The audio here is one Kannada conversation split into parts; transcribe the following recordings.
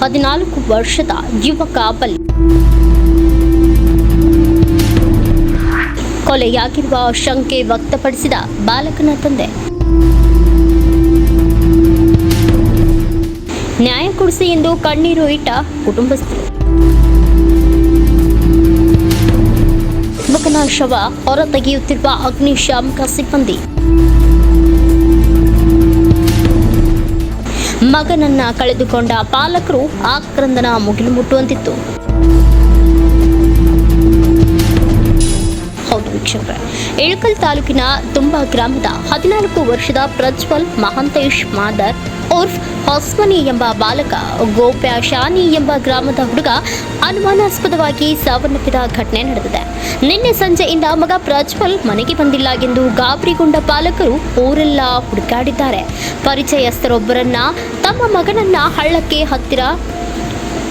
ಹದಿನಾಲ್ಕು ವರ್ಷದ ಯುವಕ ಬಲಿ ಕೊಲೆಯಾಗಿರುವ ಶಂಕೆ ವ್ಯಕ್ತಪಡಿಸಿದ ಬಾಲಕನ ತಂದೆ. ನ್ಯಾಯ ಕೊಡಿಸಿ ಎಂದು ಕಣ್ಣೀರು ಇಟ್ಟ ಕುಟುಂಬಸ್ಥರು. ಯುವಕನ ಶವ ಹೊರ ತೆಗೆಯುತ್ತಿರುವ ಅಗ್ನಿಶಾಮಕ ಸಿಬ್ಬಂದಿ. ಮಗನನ್ನ ಕಳೆದುಕೊಂಡ ಪಾಲಕರು ಆಕ್ರಂದನ ಮುಗಿಲು ಮುಟ್ಟುವಂತಿತ್ತು ಹೌದು ಇಳಕಲ್ ತಾಲೂಕಿನ ತುಂಬಾ ಗ್ರಾಮದ ಹದಿನಾಲ್ಕು ವರ್ಷದ ಪ್ರಜ್ವಲ್ ಮಹಾಂತೇಶ್ ಮಾದರ್ ಉರ್ಫ್ ಹೊಸ್ಮನಿ ಎಂಬ ಬಾಲಕ, ಗೋಪ್ಯ ಶಾನಿ ಎಂಬ ಗ್ರಾಮದ ಹುಡುಗ ಅನುಮಾನಾಸ್ಪದವಾಗಿ ಸಾವನ್ನಪ್ಪಿದ ಘಟನೆ ನಡೆದಿದೆ. ನಿನ್ನೆ ಸಂಜೆಯಿಂದ ಮಗ ಪ್ರಜ್ವಲ್ ಮನೆಗೆ ಬಂದಿಲ್ಲ ಎಂದು ಗಾಬರಿಗೊಂಡ ಪಾಲಕರು ಊರೆಲ್ಲ ಹುಡುಕಾಡಿದ್ದಾರೆ. ಪರಿಚಯಸ್ಥರೊಬ್ಬರನ್ನ ತಮ್ಮ ಮಗನನ್ನ ಹಳ್ಳಕ್ಕೆ ಹತ್ತಿರ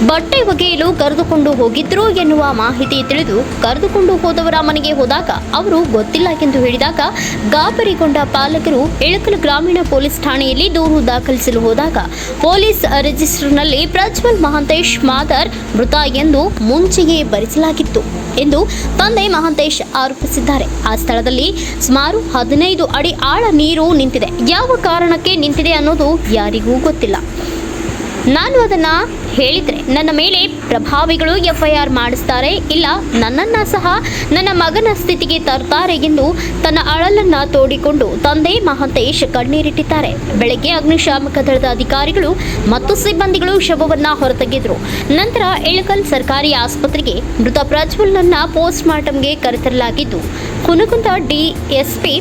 ಬಟ್ಟೆ ಒಗೆಯಲು ಕರೆದುಕೊಂಡು ಹೋಗಿದ್ರು ಎನ್ನುವ ಮಾಹಿತಿ ತಿಳಿದು ಕರೆದುಕೊಂಡು ಹೋದವರ ಮನೆಗೆ ಹೋದಾಗ ಅವರು ಗೊತ್ತಿಲ್ಲ ಎಂದು ಹೇಳಿದಾಗ ಗಾಬರಿಗೊಂಡ ಪಾಲಕರು ಇಳಕಲ್ ಗ್ರಾಮೀಣ ಪೊಲೀಸ್ ಠಾಣೆಯಲ್ಲಿ ದೂರು ದಾಖಲಿಸಲು ಹೋದಾಗ ಪೊಲೀಸ್ ರಿಜಿಸ್ಟರ್ನಲ್ಲಿ ಪ್ರಜ್ವಲ್ ಮಹಾಂತೇಶ್ ಮಾದರ್ ಮೃತ ಎಂದು ಮುಂಚೆಯೇ ಭರಿಸಲಾಗಿತ್ತು ಎಂದು ತಂದೆ ಮಹಾಂತೇಶ್ ಆರೋಪಿಸಿದ್ದಾರೆ. ಆ ಸ್ಥಳದಲ್ಲಿ ಸುಮಾರು ಹದಿನೈದು ಅಡಿ ಆಳ ನೀರು ನಿಂತಿದೆ. ಯಾವ ಕಾರಣಕ್ಕೆ ನಿಂತಿದೆ ಅನ್ನೋದು ಯಾರಿಗೂ ಗೊತ್ತಿಲ್ಲ. ನಾನು ಅದನ್ನ ಹೇಳಿದ್ರೆ, ನನ್ನ ಮೇಲೆ ಪ್ರಭಾವಿಗಳು ಎಫ್ಐಆರ್ ಮಾಡಿಸ್ತಾರೆ, ಇಲ್ಲ ನನ್ನನ್ನ ಸಹ ನನ್ನ ಮಗನ ಸ್ಥಿತಿಗೆ ತರ್ತಾರೆ ಎಂದು ತನ್ನ ಅಳಲನ್ನ ತೋಡಿಕೊಂಡು ತಂದೆ ಮಹಾಂತೇಶ್ ಕಣ್ಣೀರಿಟ್ಟಿದ್ದಾರೆ. ಬೆಳಗ್ಗೆ ಅಗ್ನಿಶಾಮಕ ದಳದ ಅಧಿಕಾರಿಗಳು ಮತ್ತು ಸಿಬ್ಬಂದಿಗಳು ಶವವನ್ನ ಹೊರತೆಗೆದ್ರು. ನಂತರ ಇಳಕಲ್ ಸರ್ಕಾರಿ ಆಸ್ಪತ್ರೆಗೆ ಮೃತ ಪ್ರಜ್ವಲ್ನನ್ನ ಪೋಸ್ಟ್ ಮಾರ್ಟಂಗೆ ಕರೆತರಲಾಗಿದ್ದು, ಕುನಗುಂದ ಡಿಎಸ್ಪಿ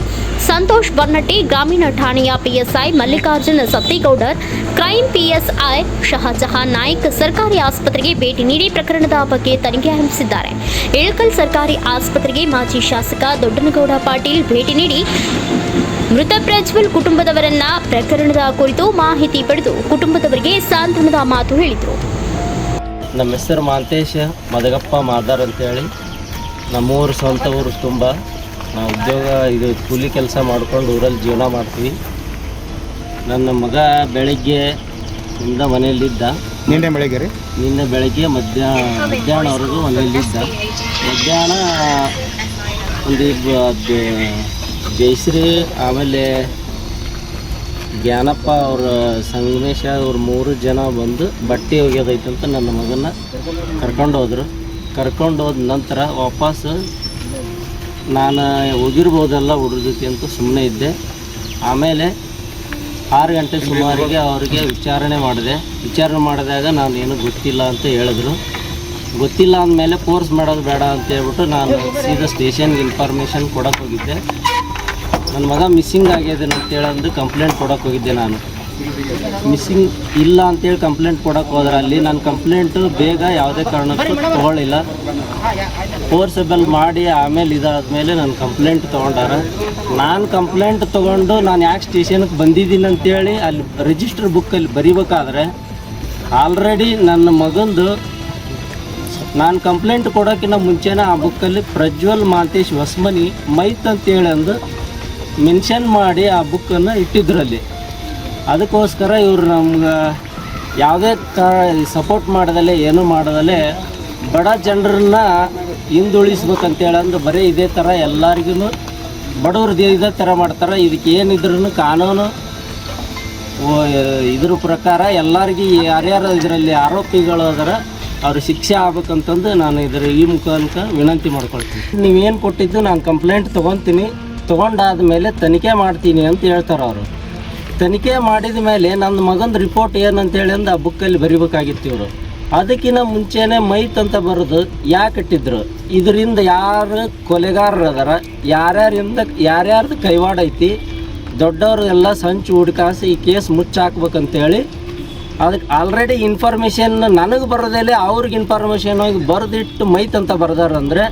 ಸಂತೋಷ್ ಬನ್ನಟ್ಟಿ ಗ್ರಾಮೀಣ ಠಾಣೆಯ PSI Mallikarjuna Sattigoudar crime PSI Shahajahan Naik ಸರ್ಕಾರಿ ಆಸ್ಪತ್ರೆಗೆ ಭೇಟಿ ನೀಡಿ ಪ್ರಕರಣದ ಬಗ್ಗೆ ತನಿಖೆ ಆರಂಭಿಸಿದ್ದಾರೆ. ಇಳಕಲ್ ಸರ್ಕಾರಿ ಆಸ್ಪತ್ರೆಗೆ ಮಾಜಿ ಶಾಸಕ ದೊಡ್ಡನಗೌಡ ಪಾಟೀಲ್ ಭೇಟಿ ನೀಡಿ ಮೃತ ಪ್ರಜ್ವಲ್ ಕುಟುಂಬದವರನ್ನ ಪ್ರಕರಣದ ಕುರಿತು ಮಾಹಿತಿ ಪಡೆದು ಕುಟುಂಬದವರಿಗೆ ಸಾಂತ್ವನದ ಮಾತು ಹೇಳಿದರು. ನಮ್ಮ ಹೆಸರು ಮಾಂತೇಶ ಮದಗಪ್ಪ ಮಾದಾರ್ ಅಂತೇಳಿ. ನಮ್ಮೂರು ಸ್ವಂತ ಊರು ತುಂಬ. ನಾವು ಉದ್ಯೋಗ ಇದು ಕೂಲಿ ಕೆಲಸ ಮಾಡ್ಕೊಂಡು ಊರಲ್ಲಿ ಜೀವನ ಮಾಡ್ತೀವಿ. ನನ್ನ ಮಗ ಬೆಳಿಗ್ಗೆ ಇಂದ ಮನೆಯಲ್ಲಿದ್ದ. ನಿನ್ನೆ ಬೆಳಿಗ್ಗೆ ರೀ? ನಿನ್ನೆ ಬೆಳಗ್ಗೆ ಮಧ್ಯಾಹ್ನ ಮಧ್ಯಾಹ್ನವರೆಗೂ ಮನೆಯಲ್ಲಿದ್ದ ಮಧ್ಯಾಹ್ನ ಒಂದು ಜಯಶ್ರೀ ಆಮೇಲೆ ಜ್ಞಾನಪ್ಪ ಅವ್ರ ಸಂಗಮೇಶ ಅವ್ರ ಮೂರು ಜನ ಬಂದು ಬಟ್ಟೆ ಒಗೆಯೋದೈತಂತ ನನ್ನ ಮಗನ ಕರ್ಕೊಂಡು ಹೋದರು. ಕರ್ಕೊಂಡು ಹೋದ ನಂತರ ವಾಪಸ್ ನಾನು ಹೋಗಿರ್ಬೋದಲ್ಲ ಹುಡುಗ ಜೊತೆ ಅಂತ ಸುಮ್ಮನೆ ಇದ್ದೆ. ಆಮೇಲೆ ಆರು ಗಂಟೆ ಸುಮಾರಿಗೆ ಅವರಿಗೆ ವಿಚಾರಣೆ ಮಾಡಿದೆ. ವಿಚಾರಣೆ ಮಾಡಿದಾಗ ನಾನು ಏನು ಗೊತ್ತಿಲ್ಲ ಅಂತ ಹೇಳಿದ್ರು. ಗೊತ್ತಿಲ್ಲ ಅಂದಮೇಲೆ ಫೋರ್ಸ್ ಮಾಡೋದು ಬೇಡ ಅಂತ ಹೇಳ್ಬಿಟ್ಟು ನಾನು ಸೀದಾ ಸ್ಟೇಷನ್ಗೆ ಇನ್ಫಾರ್ಮೇಷನ್ ಕೊಡಕ್ಕೆ ಹೋಗಿದ್ದೆ. ನನ್ನ ಮಗ ಮಿಸ್ಸಿಂಗ್ ಆಗ್ಯದ ಅಂತೇಳಂದು ಕಂಪ್ಲೇಂಟ್ ಕೊಡಕ್ಕೆ ಹೋಗಿದ್ದೆ ನಾನು. ಮಿಸ್ಸಿಂಗ್ ಇಲ್ಲ ಅಂತೇಳಿ ಕಂಪ್ಲೇಂಟ್ ಕೊಡಕ್ಕೆ ಹೋದ್ರೆ ಅಲ್ಲಿ ನಾನು ಕಂಪ್ಲೇಂಟು ಬೇಗ ಯಾವುದೇ ಕಾರಣಕ್ಕೂ ತೊಗೊಳ್ಳಿಲ್ಲ. ಫೋರ್ಸೆಬಲ್ ಮಾಡಿ ಆಮೇಲೆ ಇದಾದ್ಮೇಲೆ ನಾನು ಕಂಪ್ಲೇಂಟ್ ತೊಗೊಂಡಾರ. ನಾನು ಕಂಪ್ಲೇಂಟ್ ತೊಗೊಂಡು ನಾನು ಯಾಕೆ ಸ್ಟೇಷನ್ಗೆ ಬಂದಿದ್ದೀನಿ ಅಂತೇಳಿ ಅಲ್ಲಿ ರಿಜಿಸ್ಟರ್ ಬುಕ್ಕಲ್ಲಿ ಬರಿಬೇಕಾದ್ರೆ ಆಲ್ರೆಡಿ ನನ್ನ ಮಗಂದು ನಾನು ಕಂಪ್ಲೇಂಟ್ ಕೊಡೋಕ್ಕಿಂತ ಮುಂಚೆನೇ ಆ ಬುಕ್ಕಲ್ಲಿ ಪ್ರಜ್ವಲ್ ಮಾಂತೇಶ್ ಹೊಸ್ಮನಿ ಮೈತ್ ಅಂತೇಳಿ ಅಂದು ಮೆನ್ಷನ್ ಮಾಡಿ ಆ ಬುಕ್ಕನ್ನು ಇಟ್ಟಿದ್ರಲ್ಲಿ. ಅದಕ್ಕೋಸ್ಕರ ಇವರು ನಮ್ಗೆ ಯಾವುದೇ ಥರ ಸಪೋರ್ಟ್ ಮಾಡೋದಲ್ಲೇ, ಏನು ಮಾಡೋದಲ್ಲೇ ಬಡ ಜನರನ್ನ ಹಿಂದುಳಿಸ್ಬೇಕಂತೇಳಿ ಅಂದ್ರೆ ಬರೀ ಇದೇ ಥರ ಎಲ್ಲರಿಗೂ ಬಡವ್ರದ್ದು ಇದೇ ಥರ ಮಾಡ್ತಾರೆ. ಇದಕ್ಕೆ ಏನಿದ್ರೂ ಕಾನೂನು ಇದ್ರ ಪ್ರಕಾರ ಎಲ್ಲರಿಗೂ ಯಾರ್ಯಾರು ಇದರಲ್ಲಿ ಆರೋಪಿಗಳು ಅದರ, ಅವ್ರ ಶಿಕ್ಷೆ ಆಗ್ಬೇಕಂತಂದು ನಾನು ಇದರ ಈ ಮುಖಾಂತರ ವಿನಂತಿ ಮಾಡ್ಕೊಳ್ತೀನಿ. ನೀವೇನು ಕೊಟ್ಟಿದ್ದು, ನಾನು ಕಂಪ್ಲೇಂಟ್ ತೊಗೊತೀನಿ. ತೊಗೊಂಡಾದ ಮೇಲೆ ತನಿಖೆ ಮಾಡ್ತೀನಿ ಅಂತ ಹೇಳ್ತಾರೆ ಅವರು. ತನಿಖೆ ಮಾಡಿದ ಮೇಲೆ ನನ್ನ ಮಗನ ರಿಪೋರ್ಟ್ ಏನಂತೇಳಿ ಅಂದು, ಆ ಬುಕ್ಕಲ್ಲಿ ಬರಿಬೇಕಾಗಿತ್ತು ಇವರು. ಅದಕ್ಕಿಂತ ಮುಂಚೆನೇ ಮೈತ್ ಅಂತ ಬರೋದು ಯಾಕೆ ಇಟ್ಟಿದ್ರು? ಇದರಿಂದ ಯಾರು ಕೊಲೆಗಾರರು ಅದಾರ? ಯಾರ್ಯಾರಿಂದ, ಯಾರ್ಯಾರ್ದು ಕೈವಾಡ ಐತಿ? ದೊಡ್ಡವರು ಎಲ್ಲ ಸಂಚು ಹುಡ್ಕಾಸಿ ಈ ಕೇಸ್ ಮುಚ್ಚಾಕ್ಬೇಕಂತೇಳಿ ಅದಕ್ಕೆ ಆಲ್ರೆಡಿ ಇನ್ಫಾರ್ಮೇಷನ್ ನನಗೆ ಬರೋದೇ ಅವ್ರಿಗೆ ಇನ್ಫಾರ್ಮೇಷನ್ ಹೋಗಿ ಬರೆದಿಟ್ಟು ಮೈತ್ ಅಂತ ಬರ್ದಾರಂದ್ರೆ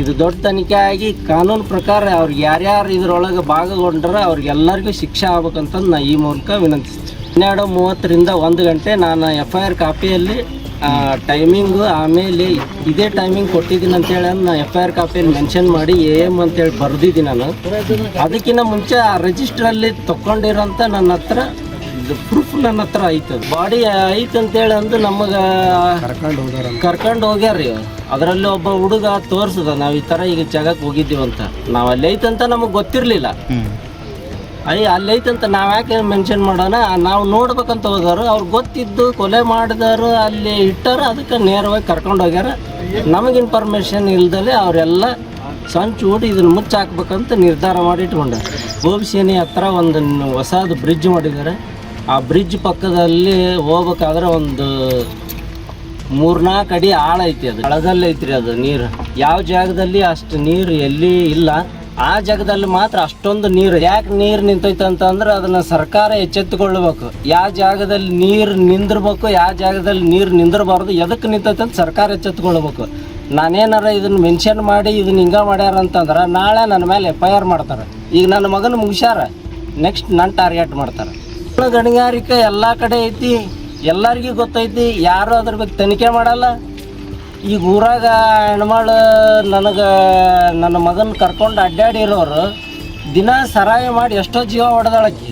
ಇದು ದೊಡ್ಡ ತನಿಖೆ ಆಗಿ ಕಾನೂನು ಪ್ರಕಾರ ಅವ್ರಿಗೆ ಯಾರ್ಯಾರು ಇದ್ರೊಳಗೆ ಭಾಗಗೊಂಡ್ರೆ ಅವ್ರಿಗೆಲ್ಲರಿಗೂ ಶಿಕ್ಷೆ ಆಗ್ಬೇಕಂತಂದು ನಾ ಈ ಮೂಲಕ ವಿನಂತಿಸ್ತೀನಿ. ಹನ್ನೆರಡು ಮೂವತ್ತರಿಂದ ಒಂದು ಗಂಟೆ ನಾನು ಎಫ್ ಐ ಆರ್ ಕಾಪಿಯಲ್ಲಿ ಟೈಮಿಂಗು ಆಮೇಲೆ ಇದೇ ಟೈಮಿಂಗ್ ಕೊಟ್ಟಿದ್ದೀನಿ ಅಂತೇಳಿ ನಾನು ಎಫ್ ಐ ಆರ್ ಕಾಪಿಯಲ್ಲಿ ಮೆನ್ಷನ್ ಮಾಡಿ ಎ ಎಂ ಅಂತೇಳಿ ಬರೆದಿದ್ದೀನಿ ನಾನು. ಅದಕ್ಕಿಂತ ಮುಂಚೆ ಆ ರಿಜಿಸ್ಟ್ರಲ್ಲಿ ತೊಗೊಂಡಿರೋಂಥ ನನ್ನ ಹತ್ರ ಇದು ಪ್ರೂಫ್ ನನ್ನ ಹತ್ರ ಐತೆ ಬಾಡಿ ಐತೆ ಅಂತೇಳಿ ಅಂದು ನಮಗೆ ಕರ್ಕೊಂಡು ಹೋಗ್ಯಾರ ಕರ್ಕೊಂಡು ಹೋಗ್ಯಾರ್ರಿ. ಅದರಲ್ಲಿ ಒಬ್ಬ ಹುಡುಗ ತೋರ್ಸಿದ ನಾವು ಈ ಥರ ಈಗ ಜಾಗಕ್ಕೆ ಹೋಗಿದ್ದೀವಿ ಅಂತ. ನಾವು ಅಲ್ಲಿ ಐತಂತ ನಮಗೆ ಗೊತ್ತಿರಲಿಲ್ಲ. ಅಯ್ಯ ಅಲ್ಲಿ ಐತಂತ ನಾವು ಯಾಕೆ ಮೆನ್ಷನ್ ಮಾಡೋಣ? ನಾವು ನೋಡ್ಬೇಕಂತ ಹೋದವರು ಅವ್ರು ಗೊತ್ತಿದ್ದು ಕೊಲೆ ಮಾಡಿದವರು ಅಲ್ಲಿ ಇಟ್ಟಾರ ಅದಕ್ಕೆ ನೇರವಾಗಿ ಕರ್ಕೊಂಡು ಹೋಗ್ಯಾರ. ನಮಗೆ ಇನ್ಫಾರ್ಮೇಷನ್ ಇಲ್ದಲೆ ಅವರೆಲ್ಲ ಸಂಚು ಊಟ ಇದನ್ನು ಮುಚ್ಚಾಕ್ಬೇಕಂತ ನಿರ್ಧಾರ ಮಾಡಿ ಇಟ್ಕೊಂಡೆ ಗೋಬಿಸೇನಿ ಹತ್ರ ಒಂದು ಹೊಸದು ಬ್ರಿಡ್ಜ್ ಮಾಡಿದ್ದಾರೆ. ಆ ಬ್ರಿಡ್ಜ್ ಪಕ್ಕದಲ್ಲಿ ಹೋಗ್ಬೇಕಾದ್ರೆ ಒಂದು ಮೂರ್ನಾಲ್ಕು ಅಡಿ ಆಳ ಐತಿ ಅದು. ಹಳದಲ್ಲಿ ಐತ್ರಿ ಅದು ನೀರು. ಯಾವ ಜಾಗದಲ್ಲಿ ಅಷ್ಟು ನೀರು ಎಲ್ಲಿ ಇಲ್ಲ, ಆ ಜಾಗದಲ್ಲಿ ಮಾತ್ರ ಅಷ್ಟೊಂದು ನೀರು. ಯಾಕೆ ನೀರು ನಿಂತೈತೆ ಅಂತಂದ್ರೆ ಅದನ್ನ ಸರ್ಕಾರ ಎಚ್ಚೆತ್ತುಕೊಳ್ಬೇಕು ಯಾವ ಜಾಗದಲ್ಲಿ ನೀರು ನಿಂದಿರ್ಬೇಕು, ಯಾವ ಜಾಗದಲ್ಲಿ ನೀರು ನಿಂದಿರಬಾರ್ದು ಎದಕ್ಕೆ ನಿಂತೈತೆ ಅಂತ ಸರ್ಕಾರ ಎಚ್ಚೆತ್ತುಕೊಳ್ಬೇಕು ನಾನೇನಾರ ಇದನ್ನ ಮೆನ್ಷನ್ ಮಾಡಿ ಇದನ್ನ ಹಿಂಗ ಮಾಡ್ಯಾರ ಅಂತಂದ್ರೆ ನಾಳೆ ನನ್ನ ಮೇಲೆ ಎಫ್ ಐ ಆರ್ ಮಾಡ್ತಾರೆ. ಈಗ ನನ್ನ ಮಗನ ಮುಗಿಸ್ಯಾರ ನೆಕ್ಸ್ಟ್ ನನ್ನ ಟಾರ್ಗೆಟ್ ಮಾಡ್ತಾರೆ. ಗಣಿಗಾರಿಕೆ ಎಲ್ಲ ಕಡೆ ಐತಿ, ಎಲ್ಲರಿಗೂ ಗೊತ್ತೈತಿ, ಯಾರು ಅದ್ರ ಬಗ್ಗೆ ತನಿಖೆ ಮಾಡಲ್ಲ. ಈಗ ಊರಾಗ ಹೆಣ್ಮಳು ನನಗೆ, ನನ್ನ ಮಗನ ಕರ್ಕೊಂಡು ಅಡ್ಡಾಡಿರೋರು ದಿನ ಸರಾಯ ಮಾಡಿ ಎಷ್ಟೋ ಜೀವ ಹೊಡೆದಾಳಕ್ಕಿ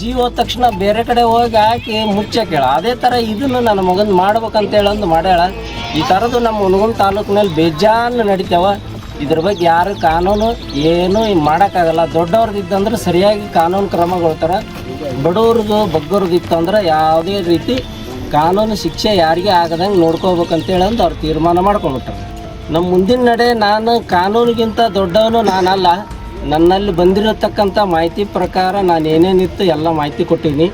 ಜೀವ ಹೋದ ತಕ್ಷಣ ಬೇರೆ ಕಡೆ ಹೋಗಿ ಹಾಕಿ ಮುಚ್ಚಕ್ಕೇಳ ಅದೇ ಥರ ಇದನ್ನು ನನ್ನ ಮಗನ ಮಾಡ್ಬೇಕಂತೇಳಿ ಅಂದು ಮಾಡ್ಯಾಳ. ಈ ಥರದ್ದು ನಮ್ಮ ಹುನಗುಂದ ತಾಲೂಕಿನಲ್ಲಿ ಬೇಜಾನು ನಡಿತಾವ. ಇದ್ರ ಬಗ್ಗೆ ಯಾರು ಕಾನೂನು ಏನೂ ಮಾಡೋಕ್ಕಾಗಲ್ಲ. ದೊಡ್ಡವ್ರದ್ದಿತ್ತಂದ್ರೆ ಸರಿಯಾಗಿ ಕಾನೂನು ಕ್ರಮಗೊಳ್ತಾರ ಬಡವ್ರದ್ದು, ಬಗ್ಗವ್ರದ್ದು ಇತ್ತಂದ್ರೆ ಯಾವುದೇ ರೀತಿ ಕಾನೂನು ಶಿಕ್ಷೆ ಯಾರಿಗೆ ಆಗದಂಗೆ ನೋಡ್ಕೋಬೇಕಂತೇಳಿ ಅಂದು ಅವ್ರು ತೀರ್ಮಾನ ಮಾಡ್ಕೊಂಬಿಟ್ರು ನಮ್ಮ ಮುಂದಿನ ನಡೆ ನಾನು ಕಾನೂನಿಗಿಂತ ದೊಡ್ಡವನು ನಾನಲ್ಲ. ನನ್ನಲ್ಲಿ ಬಂದಿರತಕ್ಕಂಥ ಮಾಹಿತಿ ಪ್ರಕಾರ ನಾನು ಏನೇನಿತ್ತು ಎಲ್ಲ ಮಾಹಿತಿ ಕೊಟ್ಟಿದ್ದೀನಿ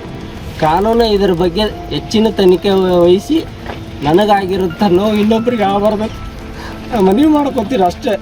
ಕಾನೂನು ಇದ್ರ ಬಗ್ಗೆ ಹೆಚ್ಚಿನ ತನಿಖೆ ವಹಿಸಿ ನನಗಾಗಿರುತ್ತ ನೋವು ಇನ್ನೊಬ್ರಿಗೆ ಆಗಬಾರ್ದು. ಮನವಿ ಮಾಡ್ಕೊತೀರ ಅಷ್ಟೇ.